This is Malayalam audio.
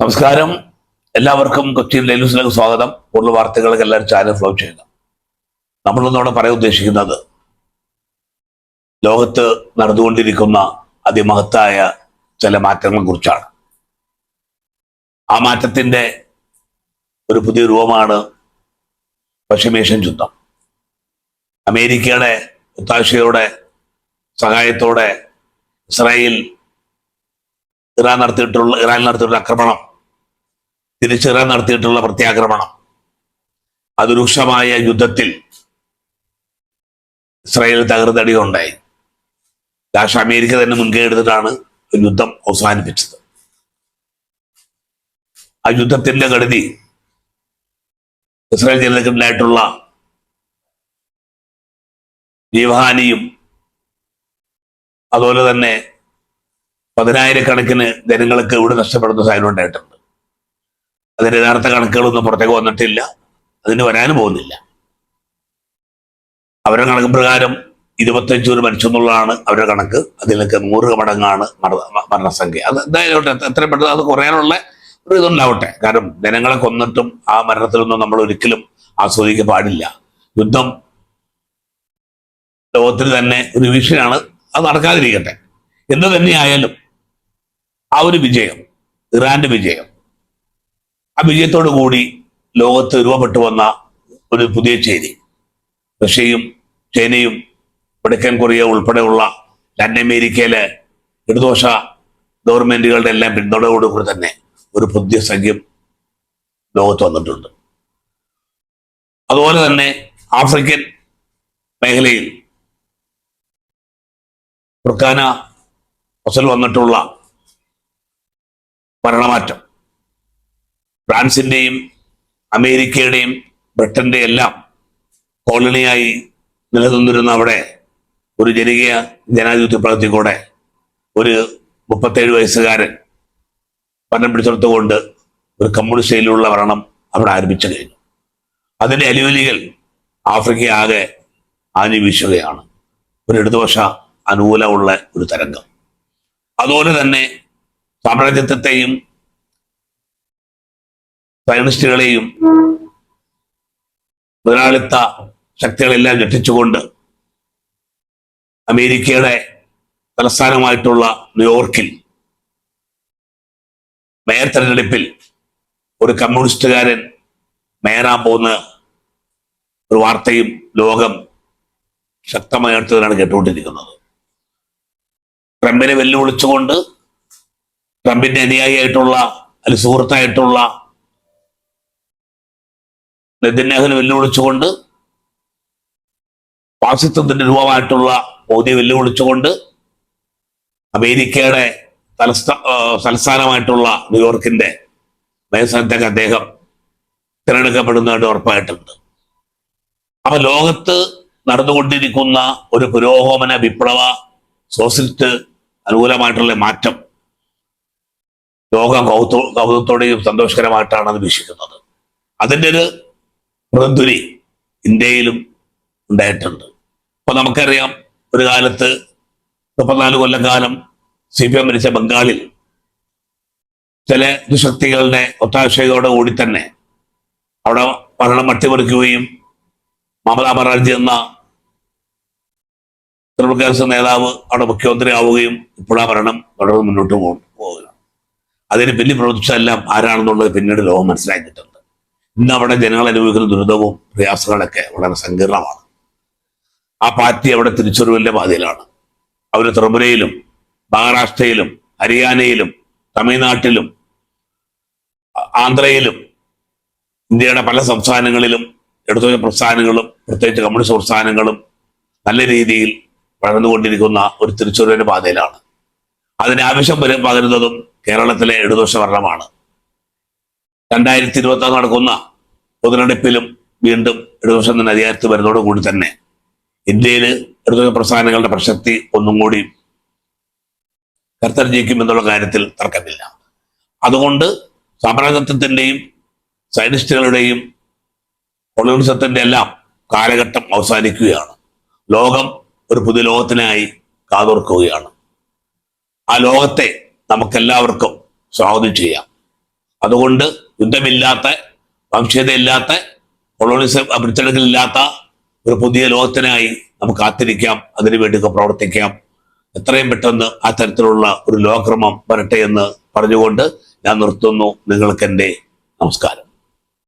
നമസ്കാരം. എല്ലാവർക്കും കൊച്ചിൻ ലൈലൂസിലേക്ക് സ്വാഗതം. കൂടുതൽ വാർത്തകൾക്ക് എല്ലാവരും ചാനൽ ഫ്ലോ ചെയ്യുക. നമ്മളൊന്നവിടെ പറയാൻ ഉദ്ദേശിക്കുന്നത് ലോകത്ത് നടന്നുകൊണ്ടിരിക്കുന്ന അതിമഹത്തായ ചില മാറ്റങ്ങളെ കുറിച്ചാണ്. ആ മാറ്റത്തിന്റെ ഒരു പുതിയ രൂപമാണ് പശ്ചിമേഷ്യൻ യുദ്ധം. അമേരിക്കയുടെ ഒത്താശയോടെ സഹായത്തോടെ ഇസ്രായേൽ ഇറാൻ നടത്തിയിട്ടുള്ള ഇറാനിൽ നടത്തിയിട്ടുള്ള ആക്രമണം തിരിച്ച് ഇറാൻ നടത്തിയിട്ടുള്ള പ്രത്യാക്രമണം. അതിരൂക്ഷമായ യുദ്ധത്തിൽ ഇസ്രായേൽ തകർന്നടി ഉണ്ടായി ലാസ്റ്റ് അമേരിക്ക തന്നെ മുൻകൈ എടുത്തിട്ടാണ് യുദ്ധം അവസാനിപ്പിച്ചത്. ആ യുദ്ധത്തിന്റെ ഘടതി ഇസ്രായേൽ ജനതയ്ക്കുണ്ടായിട്ടുള്ള ജീവഹാനിയും അതുപോലെ തന്നെ പതിനായിരക്കണക്കിന് ജനങ്ങൾക്ക് ഇവിടെ നഷ്ടപ്പെടുന്ന സാഹചര്യം ഉണ്ടായിട്ടുണ്ട്. അതിന്റെ യഥാർത്ഥ കണക്കുകളൊന്നും പുറത്തേക്ക് വന്നിട്ടില്ല. അതിന് വരാനും പോകുന്നില്ല. അവരുടെ കണക്ക് പ്രകാരം ഇരുപത്തഞ്ച് മരിച്ചു എന്നുള്ളതാണ് അവരുടെ കണക്ക്. അതിലേക്ക് നൂറ് മടങ്ങാണ് മരണ- മരണസംഖ്യ. അത് എന്തായാലും എത്ര പെട്ടെന്ന് അത് കുറയാനുള്ള ഒരു ഇതുണ്ടാവട്ടെ. കാരണം ജനങ്ങളെ കൊന്നിട്ടും ആ മരണത്തിലൊന്നും നമ്മൾ ഒരിക്കലും ആസ്വദിക്കാൻ പാടില്ല. യുദ്ധം ലോകത്തിന് തന്നെ ഒരു വിഷയമാണ് അത് നടക്കാതിരിക്കട്ടെ. എന്ത് തന്നെയായാലും ആ ഒരു വിജയം ഇറാന്റെ വിജയം ആ വിജയത്തോടു കൂടി ലോകത്ത് രൂപപ്പെട്ടു വന്ന ഒരു പുതിയ ചേരി. റഷ്യയും ചൈനയും വടക്കൻ കൊറിയ ഉൾപ്പെടെയുള്ള ലാറ്റിൻ അമേരിക്കയിലെ ഇടദോഷ ഗവൺമെന്റുകളുടെ എല്ലാം പിന്തുണയോടുകൂടി തന്നെ ഒരു പുതിയ സംഖ്യം ലോകത്ത് വന്നിട്ടുണ്ട്. അതുപോലെ തന്നെ ആഫ്രിക്കൻ മേഖലയിൽ ഫുർഖാന ഫസൽ വന്നിട്ടുള്ള ഭരണമാറ്റം. ഫ്രാൻസിന്റെയും അമേരിക്കയുടെയും ബ്രിട്ടന്റെ എല്ലാം കോളണിയായി നിലനിന്നിരുന്ന അവിടെ ഒരു ജനകീയ ജനാധിപത്യ പ്രവൃത്തിക്കൂടെ ഒരു മുപ്പത്തേഴ് വയസ്സുകാരൻ ഭരണം പിടിച്ചെടുത്തുകൊണ്ട് ഒരു കമ്മ്യൂണിസ്റ്റ് ശൈലിയിലുള്ള ഭരണം അവിടെ ആരംഭിച്ചു കഴിഞ്ഞു. അതിന്റെ അലിവലികൾ ആഫ്രിക്ക ആകെ ആഞ്ഞു വീശുകയാണ്. ഒരു ഇടതുപക്ഷ അനുകൂലമുള്ള ഒരു തരംഗം. അതുപോലെ തന്നെ സാമ്രാജ്യത്വത്തെയും സയനിസ്റ്റുകളെയും മുതലാളിത്ത ശക്തികളെല്ലാം ഞെട്ടിച്ചുകൊണ്ട് അമേരിക്കയുടെ തലസ്ഥാനമായിട്ടുള്ള ന്യൂയോർക്കിൽ മേയർ തെരഞ്ഞെടുപ്പിൽ ഒരു കമ്മ്യൂണിസ്റ്റുകാരൻ മേയറാൻ പോകുന്ന ഒരു വാർത്തയും ലോകം ശക്തമായിട്ടാണ് കേട്ടുകൊണ്ടിരിക്കുന്നത്. ട്രംപിനെ വെല്ലുവിളിച്ചുകൊണ്ട് ട്രംപിന്റെ അനുയായിയായിട്ടുള്ള അല്ലെ സുഹൃത്തായിട്ടുള്ള നെതന്യാഹുവിനെ വെല്ലുവിളിച്ചുകൊണ്ട് വാസിത്വത്തിന്റെ രൂപമായിട്ടുള്ള മോദിയെ വെല്ലുവിളിച്ചുകൊണ്ട് അമേരിക്കയുടെ തലസ്ഥാ തലസ്ഥാനമായിട്ടുള്ള ന്യൂയോർക്കിന്റെ മേസ്ഥാനത്തേക്ക് അദ്ദേഹം തിരഞ്ഞെടുക്കപ്പെടുന്നതായിട്ട് ഉറപ്പായിട്ടുണ്ട്. അപ്പൊ ലോകത്ത് നടന്നുകൊണ്ടിരിക്കുന്ന ഒരു പുരോഗമന വിപ്ലവ സോഷ്യലിസ്റ്റ് അനുകൂലമായിട്ടുള്ള മാറ്റം ലോകം കൗതു കൗതുകത്തോടെയും സന്തോഷകരമായിട്ടാണ് അത് വീക്ഷിക്കുന്നത്. അതിന്റെ ഒരു പ്രതിധ്വനി ഇന്ത്യയിലും ഉണ്ടായിട്ടുണ്ട്. അപ്പൊ നമുക്കറിയാം ഒരു കാലത്ത് മുപ്പത്തിനാല് കൊല്ലം കാലം സി പി എം ഭരിച്ച ബംഗാളിൽ ചില ദുശക്തികളുടെ ഒത്താശയോടെ കൂടി തന്നെ അവിടെ ഭരണം അട്ടിമറിക്കുകയും മമതാ ബാനർജി എന്ന തൃണമൂൽ കോൺഗ്രസ് നേതാവ് അവിടെ മുഖ്യമന്ത്രി ആവുകയും ഇപ്പോൾ ആ ഭരണം തുടർന്ന് മുന്നോട്ട് പോകുക അതിന് പിന്നിൽ പ്രവർത്തിച്ചതെല്ലാം ആരാണെന്നുള്ളത് പിന്നീട് ലോകം മനസ്സിലാക്കിയിട്ടുണ്ട് ഇന്ന് അവിടെ ജനങ്ങൾ അനുഭവിക്കുന്ന ദുരിതവും പ്രയാസങ്ങളൊക്കെ വളരെ സങ്കീർണമാണ്. ആ പാർട്ടി അവിടെ തിരിച്ചറിവിന്റെ പാതയിലാണ്. അവർ ത്രിപുരയിലും മഹാരാഷ്ട്രയിലും ഹരിയാനയിലും തമിഴ്നാട്ടിലും ആന്ധ്രയിലും ഇന്ത്യയുടെ പല സംസ്ഥാനങ്ങളിലും ഇടതുപക്ഷ പ്രസ്ഥാനങ്ങളും പ്രത്യേകിച്ച് കമ്മ്യൂണിസ്റ്റ് പ്രസ്ഥാനങ്ങളും നല്ല രീതിയിൽ വളർന്നുകൊണ്ടിരിക്കുന്ന ഒരു തിരിച്ചറിവിന്റെ പാതയിലാണ്. അതിന് ആവശ്യം വരും പകരുന്നതും കേരളത്തിലെ ഇടതുപക്ഷ ഭരണമാണ്. രണ്ടായിരത്തി ഇരുപത്തി ആറ് നടക്കുന്ന പൊതുനെടുപ്പിലും വീണ്ടും ഇടതുപക്ഷം തന്നെ അധികാരത്തിൽ വരുന്നതോടുകൂടി തന്നെ ഇന്ത്യയിൽ ഇടതുപക്ഷ പ്രസ്ഥാനങ്ങളുടെ പ്രശക്തി ഒന്നും കൂടി കർത്തർജിക്കും എന്നുള്ള കാര്യത്തിൽ തർക്കമില്ല. അതുകൊണ്ട് സാമ്രാജ്യത്വത്തിന്റെയും സൈനിസ്റ്റുകളുടെയും കൊളോണിസത്തിന്റെ എല്ലാം കാലഘട്ടം അവസാനിക്കുകയാണ്. ലോകം ഒരു പുതിയ ലോകത്തിനായി കാതോർക്കുകയാണ്. ആ ലോകത്തെ നമുക്കെല്ലാവർക്കും സ്വാഗതം ചെയ്യാം. അതുകൊണ്ട് യുദ്ധമില്ലാത്ത വംശീയതയില്ലാത്ത കൊളോണിസം പിടിച്ചെടുക്കലില്ലാത്ത ഒരു പുതിയ ലോകത്തിനായി നമുക്ക് കാത്തിരിക്കാം അതിനുവേണ്ടിയൊക്കെ പ്രവർത്തിക്കാം. എത്രയും പെട്ടെന്ന് ആ തരത്തിലുള്ള ഒരു ലോകക്രമം വരട്ടെ എന്ന് പറഞ്ഞുകൊണ്ട് ഞാൻ നിർത്തുന്നു. നിങ്ങൾക്ക് എന്റെ നമസ്കാരം.